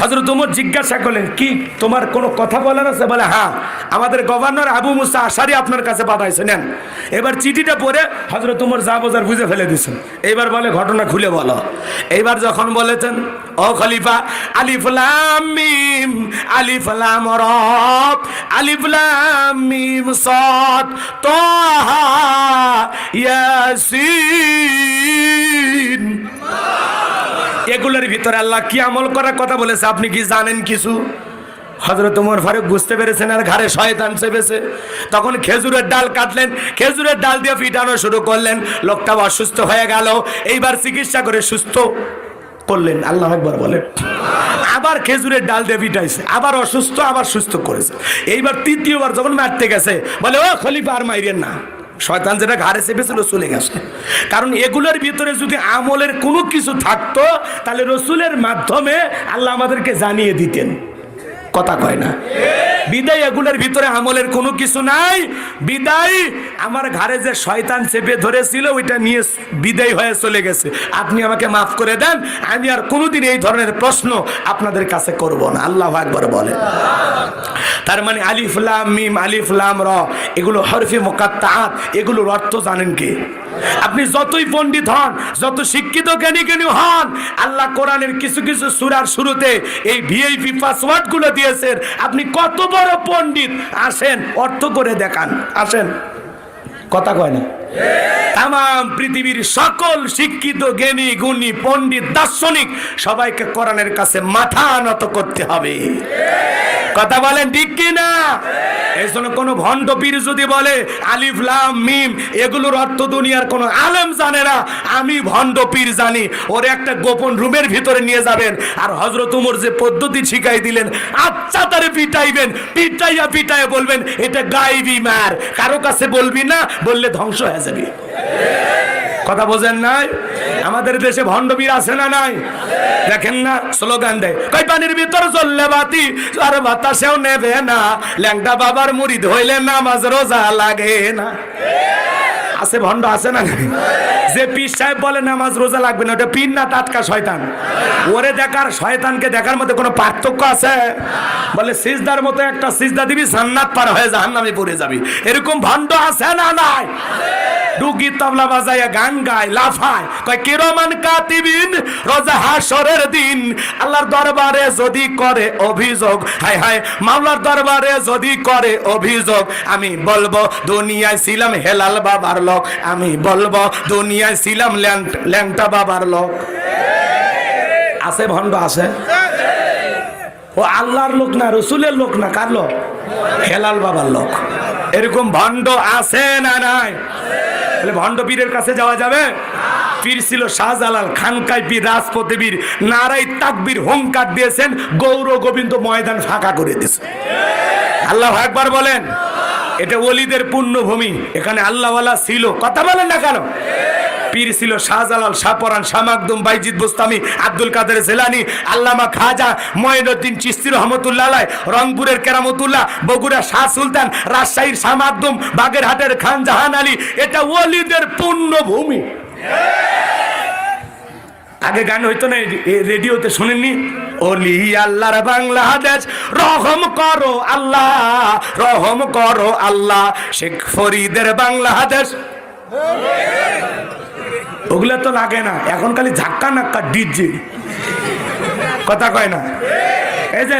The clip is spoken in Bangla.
হজরত উমর জিজ্ঞাসা করলেন, কি তোমার কোনো কথা বলার আছে? বলে হ্যাঁ আমাদের গভর্নর আবু মুসা আশারি আপনার কাছে পাঠাইছে, নেন। এবার চিঠিটা পড়ে হজরত উমর যা বোঝার বুঝে ফেলে দিয়েছেন। এইবার বলে, ঘটনা খুলে বলো। এইবার যখন বলেছেন, ও খলিফা আলিফলাম মিম আলিফলাম রব আলিফলাম মিম সদ, তোহা ইয়াসিন। এগুলোর ভিতরে আল্লাহ কি আমল করার কথা বলেছে? আপনি কি জানেন কিছু? হজরত উমর ফারুক বুঝতে পেরেছেন আর ঘাড়ে শয়তান চেপেছে। তখন খেজুরের ডাল কাটলেন, খেজুরের ডাল দিয়ে ফিটানো শুরু করলেন। লোকটা অসুস্থ হয়ে গেল, এইবার চিকিৎসা করে সুস্থ করলেন। আল্লাহ একবার বলেন। আবার খেজুরের ডাল দিয়ে ফিটাইছে আবার অসুস্থ, আবার সুস্থ করেছে। এইবার তৃতীয়বার যখন মারতে গেছে, বলে, ও খলিফা, আর মাইরেন না। শয়তান যেটা ঘাড়ে চেপেছিল চলে গেছে। কারণ এগুলোর ভিতরে যদি আমলের কোনো কিছু থাকতো, তাহলে রসুলের মাধ্যমে আল্লাহ আমাদেরকে জানিয়ে দিতেন। কথা কয় না? বিদায় এগুলোর ভিতরে আমলের কোনো কিছু নাই। বিদায়, আমার ঘাড়ে যে শয়তান চেপে ধরেছিল, ওইটা নিয়ে বিদায় হয়ে চলে গেছে। আপনি আমাকে মাফ করে দেন, আমি আর কোনোদিন এই ধরনের প্রশ্ন আপনাদের কাছে করব না। আল্লাহ একবার বলেন। তার মানে আলিফলাম মিম আলিফলাম র, এগুলো হরফে মোকাত্তাত, এগুলোর অর্থ জানেন কি? আপনি যতই পণ্ডিত হন, যত শিক্ষিত জ্ঞানী জ্ঞানী হন, আল্লাহ কোরআনের কিছু কিছু সুরার শুরুতে এই ভিআইপি পাসওয়ার্ডগুলো দিয়েছেন। আপনি কত বড় পণ্ডিত। আসেন, অর্থ করে দেখান। আসেন। কথা কয় না? তাম পৃথিবীর সকল শিক্ষিত, জ্ঞানী, গুণী, পণ্ডিত, দার্শনিক সবাইকে কোরআনের কাছে মাথা নত করতে হবে। কথা বলেন ঠিক কি না এই জন্য কোনো ভণ্ড পীর যদি বলে, আলিফ, লাম, মিম, এগুলোর অর্থ দুনিয়ার কোনো আলেম জানে না। আমি ভণ্ড পীর জানি, ওর একটা গোপন রুমের ভিতরে নিয়ে যাবেন। আর হজরত উমর যে পদ্ধতি শিখাই দিলেন আচ্ছা তারে পিটাইবেন, পিটাইয়া পিটাইয়া বলবেন, এটা গাইবি মার, কারও কাছে বলবি না, বললে ধ্বংস হয়ে যাবি। কথা বোঝেন নাই? আমাদের দেশে ভণ্ডবীর আছে না নাই? দেখেন না, স্লোগান দেয়, কই পানির ভিতর চললে বাতি, আর বাতাসেও নেবে না। ল্যাংটা বাবার মুড়ি ধইলে নামাজ রোজা লাগে না। আছে ভণ্ড আছে না যে পীর সাহেব বলে নামাজ রোজা লাগবে না, ওটা পীর না টাটকা শয়তান। ওরে দেখার, শয়তানকে দেখার মধ্যে কোনো পার্থক্য আছে? বলে, সিজদার মতো একটা সিজদা দিবি, জান্নাত পার হয়ে জাহান্নামে পড়ে যাবি। এরকম ভণ্ড আছে না নাই? ডুগি তবলা বাজাইয়া গান গায় লাফায় কয়, কিরমান কাতিবিন, রোজা হাসরের দিন। আল্লাহর দরবারে যদি করে অভিযোগ, হায় হায়, মাওলার দরবারে যদি করে অভিযোগ, আমি বলব, দুনিয়ায় ছিলাম হেলাল বাবার লোক। আমি বলব, দুনিয়ায় ছিলাম ল্যাং- ল্যাংটা বাবার লোক। আছে ভণ্ড, আছে? ও আল্লাহর লোক না, রসুলের লোক না, কার লোক? হেলাল বাবার লোক। এরকম ভণ্ড আছে না নাই? তাহলে ভণ্ড পীরের কাছে যাওয়া যাবে? পীর ছিল শাহজালাল খানকাই পীর রাজপথে বীর। নারাই তাকবীর হোমকার দিয়েছেন, গৌর গোবিন্দ ময়দান ফাঁকা করে দিয়েছে। আল্লাহ একবার বলেন, এটা অলিদের পূর্ণভূমি, এখানে আল্লাহওয়ালা ছিল। কথা বলেন না কেন? পীর ছিল শাহজালাল শাহপরান শামাকদুম বাইজিদ বুস্তামি, আব্দুল কাদের জেলানি, আল্লামা খাজা মঈনুদ্দিন চিস্তি রহমতুল্লাহ রংপুরের কেরামতুল্লাহ, বগুড়া শাহ সুলতান, রাজশাহীর শামাকদুম বাগেরহাটের খান জাহান আলী, এটা ওলিদের পুণ্যভূমি আগে গান হইতো না রেডিওতে শুনেননি? ওলি আল্লাহর বাংলাদেশ রহম করো আল্লাহ, রহম করো আল্লাহ, শেখ ফরিদের বাংলাদেশ ওগুলা তো লাগে না। এখন খালি ঝাক্কা নাক্কা ডিজে। কথা কয় না। এই যে